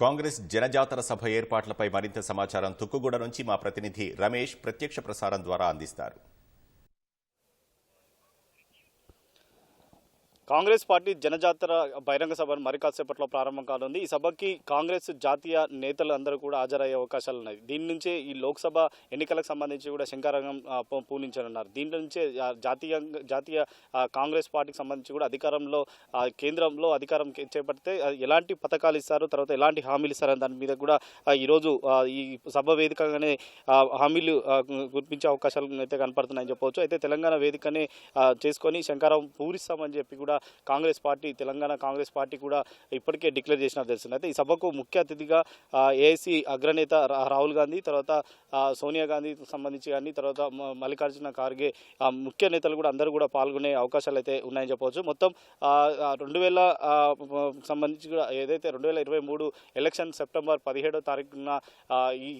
కాంగ్రెస్ జనజాతర సభ ఏర్పాట్లపై మరింత సమాచారం తుక్కుగూడ నుంచి మా ప్రతినిధి రమేష్ ప్రత్యక్ష ప్రసారం ద్వారా అందిస్తారు. కాంగ్రెస్ పార్టీ జనజాతర బహిరంగ సభను మరి కాసేపట్లో ప్రారంభం కానుంది. ఈ సభకి కాంగ్రెస్ జాతీయ నేతలు అందరూ కూడా హాజరయ్యే అవకాశాలు ఉన్నాయి. దీని నుంచే ఈ లోక్సభ ఎన్నికలకు సంబంధించి కూడా శంకారంగం ఆ, పూనించనున్నారు దీని నుంచే జాతీయ జాతీయ కాంగ్రెస్ పార్టీకి సంబంధించి కూడా అధికారంలో కేంద్రంలో అధికారం కే- చేపడితే ఎలాంటి పథకాలు ఇస్తారు తర్వాత ఎలాంటి హామీలు ఇస్తారు దాని మీద కూడా ఈరోజు ఈ సభ వేదికగానే హామీలు గుర్తించే అవకాశాలు అయితే కనపడుతున్నాయని చెప్పవచ్చు. అయితే తెలంగాణ వేదికనే చేసుకొని శంకారం పూరిస్తామని చెప్పి కూడా కాంగ్రెస్ పార్టీ తెలంగాణ కాంగ్రెస్ పార్టీ కూడా ఇప్పటికే డిక్లేర్ చేసినట్టు తెలిసింది అయితే ఈ సభకు ముఖ్య అతిథిగా ఏఐసి అగ్రనేత రా- రాహుల్ గాంధీ తర్వాత సోనియా గాంధీకి సంబంధించి కానీ తర్వాత మల్లికార్జున ఖార్గే ముఖ్య నేతలు కూడా అందరూ కూడా పాల్గొనే అవకాశాలు అయితే ఉన్నాయని చెప్పవచ్చు. మొత్తం రెండు వేల సంబంధించి కూడా ఏదైతే రెండు వేల ఇరవై మూడు ఎలక్షన్ సెప్టెంబర్ పదిహేడో తారీఖున ఈ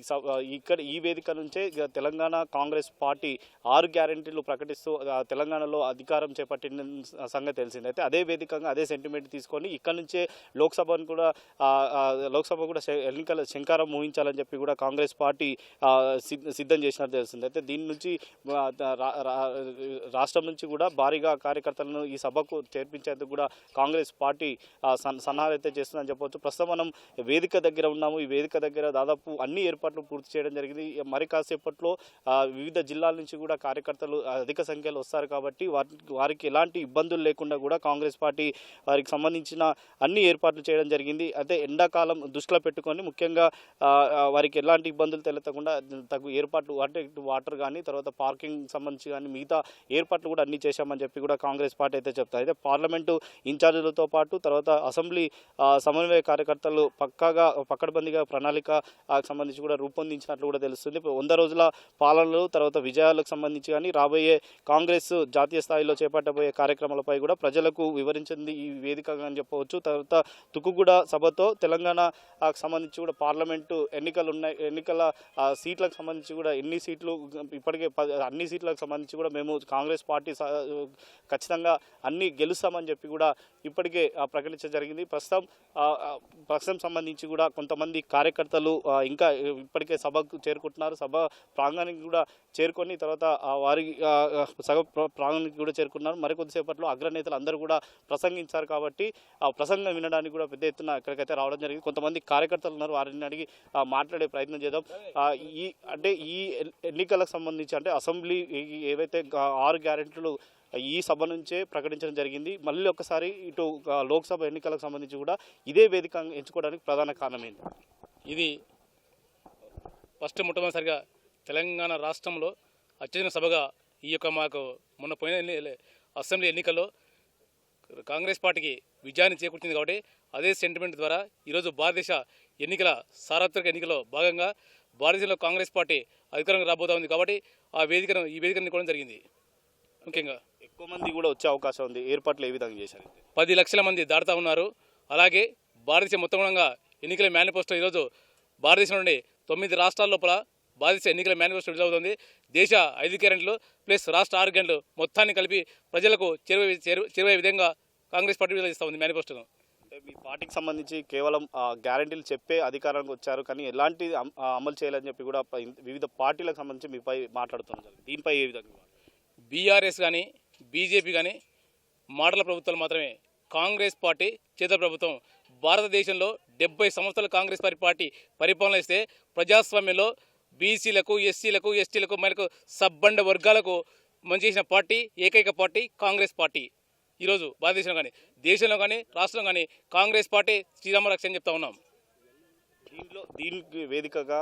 ఇక్కడ ఈ వేదిక నుంచే తెలంగాణ కాంగ్రెస్ పార్టీ ఆరు గ్యారెంటీలు ప్రకటిస్తూ తెలంగాణలో అధికారం చేపట్టిన సంగతి తెలిసింది. అయితే అదే వేదికగా అదే సెంటిమెంట్ తీసుకొని ఇక్కడ నుంచే లోక్సభను కూడా లోక్సభ కూడా ఎన్నికల శంకారం ఊహించాలని చెప్పి కూడా కాంగ్రెస్ పార్టీ సిద్ధం చేసినట్టు తెలుస్తుంది. అయితే దీని నుంచి రాష్ట్రం నుంచి కూడా భారీగా కార్యకర్తలను ఈ సభకు చేర్పించేందుకు కూడా కాంగ్రెస్ పార్టీ సన్- సన్నాహాలు అయితే చేస్తుందని చెప్పవచ్చు. ప్రస్తుతం మనం వేదిక దగ్గర ఉన్నాము. ఈ వేదిక దగ్గర దాదాపు అన్ని ఏర్పాట్లు పూర్తి చేయడం జరిగింది. మరి కాసేపట్లో వివిధ జిల్లాల నుంచి కూడా కార్యకర్తలు అధిక సంఖ్యలో వస్తారు కాబట్టి వారికి ఎలాంటి ఇబ్బందులు లేకుండా కూడా కాంగ్రెస్ పార్టీ వారికి సంబంధించిన అన్ని ఏర్పాట్లు చేయడం జరిగింది. అయితే ఎండాకాలం దృష్టిలో పెట్టుకొని ముఖ్యంగా వారికి ఎలాంటి ఇబ్బందులు తెలెత్తకుండా తగు ఏర్పాట్లు అంటే ఇటు వాటర్ కానీ తర్వాత పార్కింగ్ సంబంధించి కానీ మిగతా ఏర్పాట్లు కూడా అన్ని చేశామని చెప్పి కూడా కాంగ్రెస్ పార్టీ అయితే చెప్తారు. అయితే పార్లమెంటు ఇన్ఛార్జీలతో పాటు తర్వాత అసెంబ్లీ సమన్వయ కార్యకర్తలు పక్కాగా పక్కడబందిగా ప్రణాళిక సంబంధించి కూడా రూపొందించినట్లు కూడా తెలుస్తుంది. ఇప్పుడు వంద రోజుల పాలనలు తర్వాత విజయాలకు సంబంధించి కానీ రాబోయే కాంగ్రెస్ జాతీయ స్థాయిలో చేపట్టబోయే కార్యక్రమాలపై కూడా ప్రజలకు వివరించింది ఈ వేదికగా అని చెప్పవచ్చు. తర్వాత తుక్కుగూడ సభతో తెలంగాణకు సంబంధించి కూడా పార్లమెంటు ఎన్నికలు ఉన్నాయి ఎన్నికల సీట్ సీట్లకు సంబంధించి కూడా ఎన్ని సీట్లు ఇప్పటికే అన్ని సీట్లకు సంబంధించి కూడా మేము కాంగ్రెస్ పార్టీ స- ఖచ్చితంగా అన్ని గెలుస్తామని చెప్పి కూడా ఇప్పటికే ప్రకటించడం జరిగింది. ప్రస్తుతం ప్రస్తుతం సంబంధించి కూడా కొంతమంది కార్యకర్తలు ఇంకా ఇప్పటికే సభకు చేరుకుంటున్నారు. సభ ప్రాంగణానికి కూడా చేరుకొని తర్వాత వారి సభ ప్రాంగణానికి కూడా చేరుకున్నారు. మరికొద్దిసేపట్లో అగ్రనేతలు అందరూ కూడా ప్రసంగించారు కాబట్టి ఆ ప్రసంగం వినడానికి కూడా పెద్ద ఎత్తున ఇక్కడికైతే రావడం జరిగింది. కొంతమంది కార్యకర్తలు ఉన్నారు వారిని అడిగి మాట్లాడే ప్రయత్నం చేద్దాం. ఈ ఈ అంటే ఈ ఎన్నికలకు సంబంధించి అంటే అసెంబ్లీ ఏవైతే ఆరు గ్యారెంటీలు ఈ సభ నుంచే ప్రకటించడం జరిగింది. మళ్ళీ ఒకసారి ఇటు లోక్సభ ఎన్నికలకు సంబంధించి కూడా ఇదే వేదిక ఎంచుకోవడానికి ప్రధాన కారణమైంది. ఇది ఫస్ట్ మొట్టమొదటిసారిగా తెలంగాణ రాష్ట్రంలో అత్యధిక సభగా ఈ యొక్క మాకు మొన్న పోయిన అసెంబ్లీ ఎన్నికల్లో కాంగ్రెస్ పార్టీకి విజయాన్ని చేకూర్చింది కాబట్టి అదే సెంటిమెంట్ ద్వారా ఈరోజు భారతదేశ ఎన్నికల సార్వత్రిక ఎన్నికలో భాగంగా భారతదేశంలో కాంగ్రెస్ పార్టీ అధికారంగా రాబోతా ఉంది కాబట్టి ఆ వేదికను ఈ వేదికను ఎన్నుకోవడం జరిగింది. ముఖ్యంగా ఎక్కువ మంది కూడా వచ్చే అవకాశం ఉంది. ఏర్పాట్లు ఏ విధంగా చేశారు? పది లక్షల మంది దాడుతూ ఉన్నారు. అలాగే భారతదేశం మొత్తం కూడా ఎన్నికల మేనిఫెస్టో ఈరోజు భారతదేశం నుండి తొమ్మిది రాష్ట్రాల లోపల భారతదేశ ఎన్నికల మేనిఫెస్టో విడుదలవుతుంది దేశ ఐదు గ్యారెంట్లు ప్లస్ రాష్ట్ర ఆరు గ్యారెంట్లు మొత్తాన్ని కలిపి ప్రజలకు చేరువ చేరు- చేరువయ్యే విధంగా కాంగ్రెస్ పార్టీ విడుదల చేస్తూ ఉంది మేనిఫెస్టోను. అంటే మీ పార్టీకి సంబంధించి కేవలం గ్యారంటీలు గ్యారెంటీలు చెప్పే అధికారానికి వచ్చారు. కానీ ఎలాంటి అమలు చేయాలని చెప్పి కూడా వివిధ పార్టీలకు సంబంధించి మీపై మాట్లాడుతున్నారు దీనిపై ఏ విధంగా బీఆర్ఎస్ కానీ బీజేపీ కానీ మాటల ప్రభుత్వాలు మాత్రమే. కాంగ్రెస్ పార్టీ చేత ప్రభుత్వం. భారతదేశంలో డెబ్బై సంవత్సరాలు కాంగ్రెస్ పార్టీ పార్టీ పరిపాలన ఇస్తే ప్రజాస్వామ్యంలో బీసీలకు ఎస్సీలకు ఎస్టీలకు మరికు సబ్బండ వర్గాలకు మంచి చేసిన పార్టీ ఏకైక పార్టీ కాంగ్రెస్ పార్టీ. ఈరోజు భారతదేశంలో కానీ దేశంలో కానీ రాష్ట్రంలో కానీ కాంగ్రెస్ పార్టీ శ్రీరామ రక్ష అని చెప్తా ఉన్నాం. దీంట్లో దీనికి వేదికగా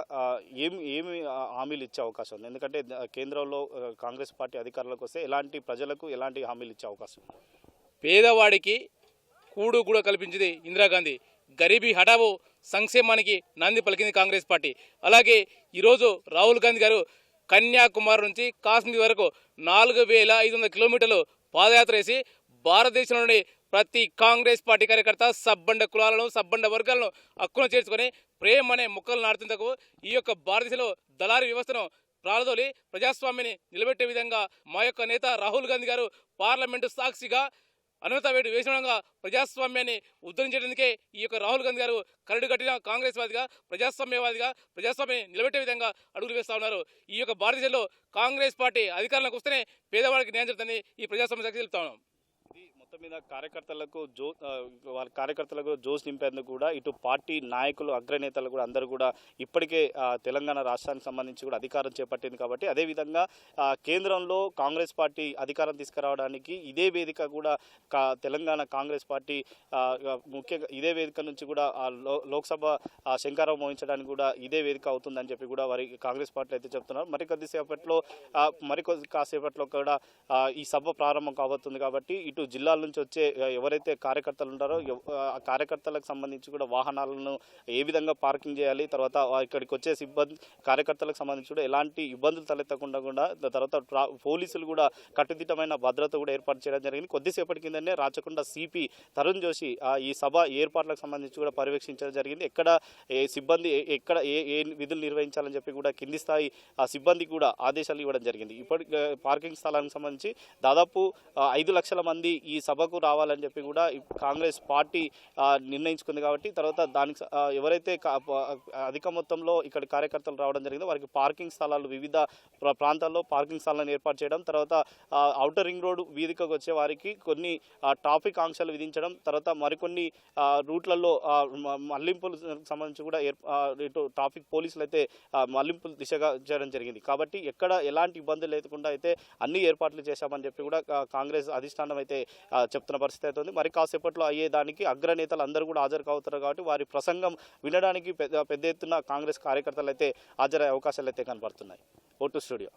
ఏమి ఏమి హామీలు ఇచ్చే అవకాశం ఉంది? ఎందుకంటే కేంద్రంలో కాంగ్రెస్ పార్టీ అధికారంలోకి వస్తే ఎలాంటి ప్రజలకు ఎలాంటి హామీలు ఇచ్చే అవకాశం ఉంది? పేదవాడికి కూడు కూడా కల్పించింది ఇందిరాగాంధీ గరీబీ హఠావో సంక్షేమానికి నాంది పలికింది కాంగ్రెస్ పార్టీ. అలాగే ఈరోజు రాహుల్ గాంధీ గారు కన్యాకుమారి నుంచి కాశ్మీర్ వరకు నాలుగు వేల ఐదు వందల కిలోమీటర్లు పాదయాత్ర వేసి భారతదేశంలోని ప్రతి కాంగ్రెస్ పార్టీ కార్యకర్త సబ్బండ కులాలను సబ్బండ వర్గాలను హక్కును చేర్చుకొని ప్రేమ అనే మొక్కలు నాడుతుందకు ఈ యొక్క భారతదేశంలో దళారీ వ్యవస్థను ప్రాలదోలి ప్రజాస్వామ్యాన్ని నిలబెట్టే విధంగా మా యొక్క నేత రాహుల్ గాంధీ గారు పార్లమెంటు సాక్షిగా అనర్హత వేటు వేసిన ప్రజాస్వామ్యాన్ని ఉద్ధరించడానికే ఈ యొక్క రాహుల్ గాంధీ గారు కరడు కట్టిన కాంగ్రెస్ వాదిగా ప్రజాస్వామ్యవాదిగా ప్రజాస్వామ్యాన్ని నిలబెట్టే విధంగా అడుగులు వేస్తా ఉన్నారు. ఈ యొక్క భారతదేశంలో కాంగ్రెస్ పార్టీ అధికారంలోకి వస్తేనే పేదవాడికి న్యాయం జరుగుతుంది ఈ ప్రజాస్వామ్య శక్తి చెప్తాను ఉన్నాం కార్యకర్తలకు జో వాళ్ళ కార్యకర్తలకు జోస్ నింపేందుకు కూడా ఇటు పార్టీ నాయకులు అగ్రనేతలు కూడా అందరూ కూడా ఇప్పటికే తెలంగాణ రాష్ట్రానికి సంబంధించి కూడా అధికారం చేపట్టింది కాబట్టి అదేవిధంగా కేంద్రంలో కాంగ్రెస్ పార్టీ అధికారం తీసుకురావడానికి ఇదే వేదిక కూడా కా తెలంగాణ కాంగ్రెస్ పార్టీ ముఖ్యంగా ఇదే వేదిక నుంచి కూడా లోక్సభ ఆ, శంకారం మోహించడానికి కూడా ఇదే వేదిక అవుతుందని చెప్పి కూడా వారి కాంగ్రెస్ పార్టీ అయితే చెప్తున్నారు. మరి కొద్దిసేపట్లో మరికొద్ది కాసేపట్లో కూడా ఈ సభ ప్రారంభం కాబోతుంది కాబట్టి ఇటు జిల్లాల నుంచి వచ్చే ఎవరైతే కార్యకర్తలు ఉంటారో ఎవ- ఆ కార్యకర్తలకు సంబంధించి కూడా వాహనాలను ఏ విధంగా పార్కింగ్ చేయాలి తర్వాత ఇక్కడికి వచ్చే సిబ్బంది కార్యకర్తలకు సంబంధించి కూడా ఎలాంటి ఇబ్బందులు తలెత్తకుండా కూడా తర్వాత పోలీసులు కూడా కట్టుదిట్టమైన భద్రత కూడా ఏర్పాటు చేయడం జరిగింది. కొద్దిసేపటి కిందనే రాచకొండ సిపి తరుణ్ జోషి ఆ, ఈ సభ ఏర్పాట్లకు సంబంధించి కూడా పర్యవేక్షించడం జరిగింది. ఎక్కడ ఏ సిబ్బంది ఏ- ఎక్కడ ఏ ఏ విధులు నిర్వహించాలని చెప్పి కూడా కింది స్థాయి ఆ సిబ్బంది కూడా ఆదేశాలు ఇవ్వడం జరిగింది. ఇప్పటి పార్కింగ్ స్థలానికి సంబంధించి దాదాపు ఐదు లక్షల మంది ఈ సభకు రావాలని చెప్పి కూడా కాంగ్రెస్ పార్టీ నిర్ణయించుకుంది కాబట్టి తర్వాత దానికి ఎవరైతే కా- అధిక మొత్తంలో ఇక్కడ కార్యకర్తలు రావడం జరిగిందో వారికి పార్కింగ్ స్థలాలు వివిధ ప్రాంతాల్లో పార్కింగ్ స్థలాలను ఏర్పాటు చేయడం తర్వాత అవుటర్ రింగ్ రోడ్ వీధికకు వచ్చే వారికి కొన్ని ట్రాఫిక్ ఆంక్షలు విధించడం తర్వాత మరికొన్ని రూట్లలో ఆ, మళ్ళింపులు సంబంధించి కూడా ఇటు ట్రాఫిక్ పోలీసులు అయితే మళ్ళింపులు దిశగా చేయడం జరిగింది. కాబట్టి ఎక్కడ ఎలాంటి ఇబ్బందులు లేకుండా అయితే అన్ని ఏర్పాట్లు చేశామని చెప్పి కూడా కాంగ్రెస్ అధిష్టానం అయితే చెప్తారు చెప్తున్న పరిస్థితి అయితే ఉంది. మరి కాసేపట్లో అయ్యేదానికి అగ్రనేతలు అందరూ కూడా హాజరు కావుతారు కాబట్టి వారి ప్రసంగం వినడానికి పెద్ద పెద్ద ఎత్తున కాంగ్రెస్ కార్యకర్తలు అయితే హాజరయ్యే అవకాశాలు అయితే కనబడుతున్నాయి. Vote studio.